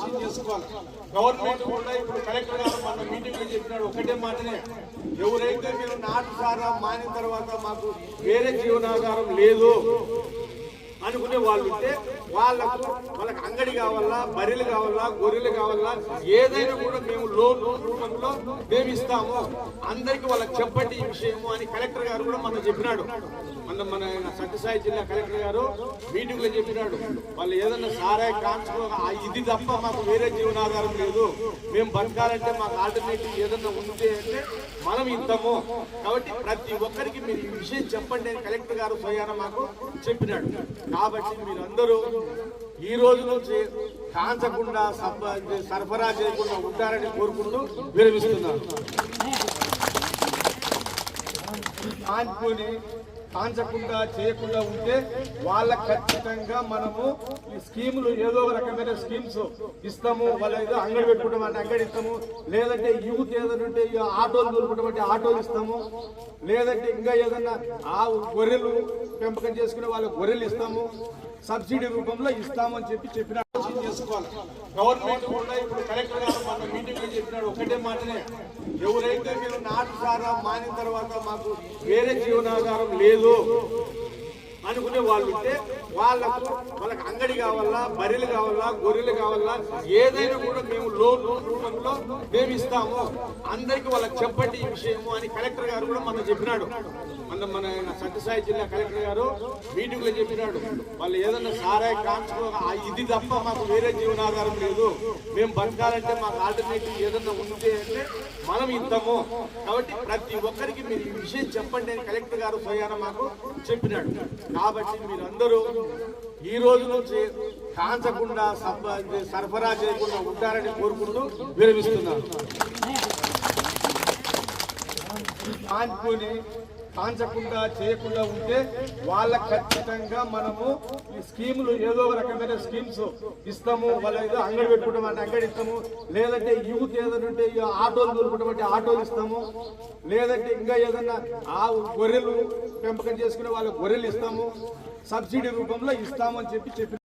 ఆలోచన చేసుకోవాలి. గవర్నమెంట్ కూడా ఇప్పుడు కలెక్టర్ గారు మన మీటింగ్ చెప్పినాడు. ఒకటే మాటనే. ఎవరైతే మీరు నాటు సారా మానిన తర్వాత మాకు వేరే జీవనాధారం లేదు అనుకునే వాళ్ళు ఉంటే వాళ్ళకు వాళ్ళకి అంగడి కావాలా బర్రెలు కావాలా గొర్రెలు కావాలా ఏదైనా కూడా మేము లోన్ రూపంలో మేము ఇస్తాము. అందరికి వాళ్ళకి చెప్పండి ఈ విషయము అని కలెక్టర్ గారు కూడా మన చెప్పినాడు. మన మన సత్యసాయి జిల్లా కలెక్టర్ గారు మీటింగ్లో చెప్పినాడు. వాళ్ళు ఏదైనా సారాయి కాన్స్కో ఇది తప్ప మాకు వేరే జీవనాధారం లేదు. మేము బతకాలంటే మాకు ఆల్టర్నేటివ్ ఏదైనా ఉంటే అంటే మనం ఇద్దాము. కాబట్టి ప్రతి ఒక్కరికి మీరు ఈ విషయం చెప్పండి అని కలెక్టర్ గారు స్వయాన మాకు చెప్పినాడు. కాబట్టి మీరందరూ ఈ రోజు నుంచి కాంచకుండా సబ్బ- సరఫరా చేయకుండా ఉంటారని కోరుకుంటూ విరమిస్తున్నాను. కాంచుకొని కాంచకుండా చేయకుండా ఉంటే వాళ్ళకి ఖచ్చితంగా మనము ఈ స్కీములు ఏదో ఒక రకమైన స్కీమ్స్ ఇస్తాము వాళ్ళ ఏదో అంగడి పెట్టుకుంటాం అంటే అంగడి ఇస్తాము. లేదంటే యూత్ ఏదైనా ఉంటే ఆటోలు దొరుకుతాం అంటే ఆటోలు ఇస్తాము. లేదంటే ఇంకా ఏదన్నా ఆ గొర్రెలు పెంపకం చేసుకునే వాళ్ళకి గొర్రెలు ఇస్తాము. సబ్సిడీ రూపంలో ఇస్తామని చెప్పి చెప్పిన ఆలోచన చేసుకోవాలి. గవర్నమెంట్ కూడా ఇప్పుడు కలెక్టర్ గారు మన మీటింగ్లో చెప్పినాడు. ఒకటే మాటనే ఎవరైతే మీరు నాటు సారా మానిన తర్వాత మాకు వేరే జీవనాధారం లేదు అనుకునే వాళ్ళు ఉంటే వాళ్ళకు వాళ్ళకి అంగడి కావాలా బర్రెలు కావాలా గొర్రెలు కావాలా ఏదైనా కూడా మేము లోన్ రూపంలో మేము ఇస్తాము. అందరికి వాళ్ళకి చెప్పండి ఈ విషయము అని కలెక్టర్ గారు కూడా మనం చెప్పినాడు. మన మన సత్యసాయి జిల్లా కలెక్టర్ గారు మీటింగ్లో చెప్పినాడు. వాళ్ళు ఏదైనా సారాయి కాన్స్కో ఇది తప్ప మాకు వేరే జీవనాధారం లేదు. మేము బతకాలంటే మాకు ఆల్టర్నేటివ్ ఏదైనా ఉంటే అంటే మనం ఇద్దాము. కాబట్టి ప్రతి ఒక్కరికి మీరు ఈ విషయం చెప్పండి అని కలెక్టర్ గారు స్వయాన మాకు చెప్పినాడు. కాబట్టి మీరందరూ ఈ రోజు నుంచి కాంచకుండా సబ్బ- సరఫరా చేయకుండా ఉంటారని కోరుకుంటూ విరమిస్తున్నాను. కాన్పుని కాంచకుండా చేయకుండా ఉంటే వాళ్ళకి ఖచ్చితంగా మనము ఈ స్కీములు ఏదో ఒక రకమైన స్కీమ్స్ ఇస్తాము వాళ్ళ ఏదో అంగడి పెట్టుకుంటాం అంటే అంగడి ఇస్తాము. లేదంటే యూత్ ఏదైనా ఉంటే ఆటోలు దొరుకుతాం అంటే ఆటోలు ఇస్తాము. లేదంటే ఇంకా ఏదన్నా ఆ గొర్రెలు పెంపకం చేసుకునే వాళ్ళకి గొర్రెలు ఇస్తాము. సబ్సిడీ రూపంలో ఇస్తామని చెప్పి చెప్పి